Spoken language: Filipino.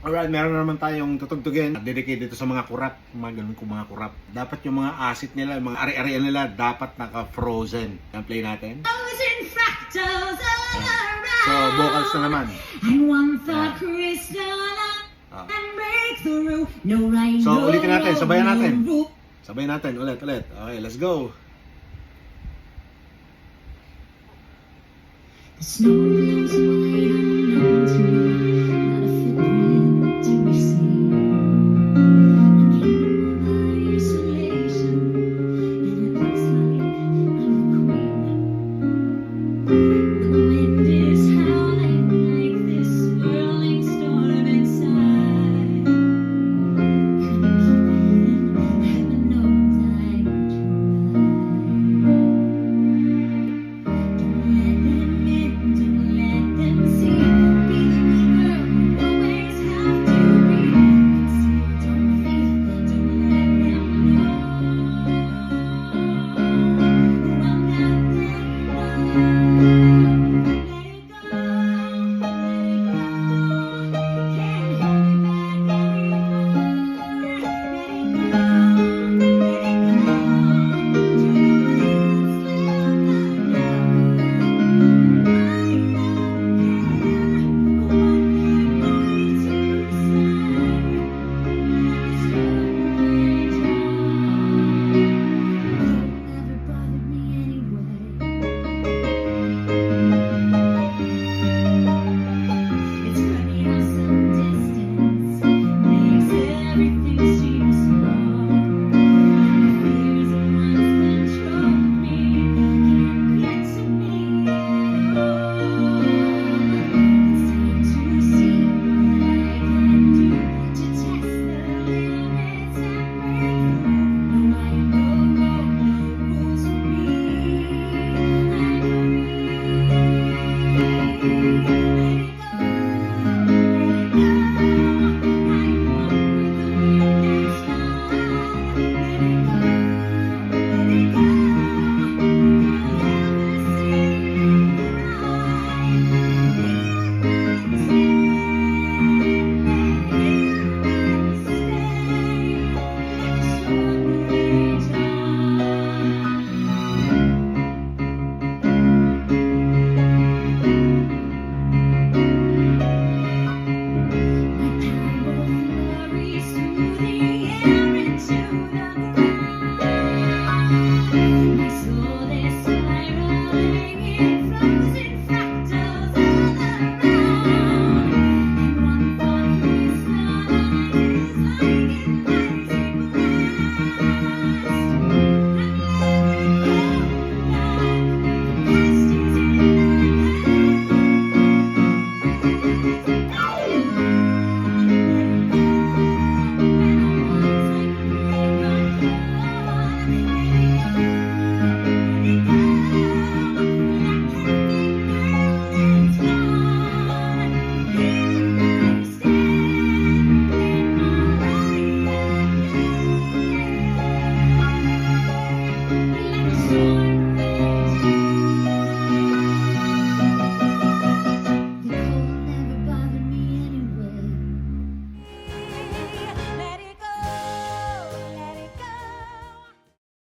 Alright, meron na naman tayong tutugtugin. dedicated dito sa mga kurap. Mga ganun kong mga kurap. Dapat yung mga asit nila, yung mga ari-arian nila, dapat naka-frozen. Yan, play natin. Fractals. So, vocals na naman. And one thought crystalline Ah. and break the roof. No right, So, ulitin natin, sabayan natin. Sabayan natin, ulit, ulit. Okay, let's go. The snowman's white and mountain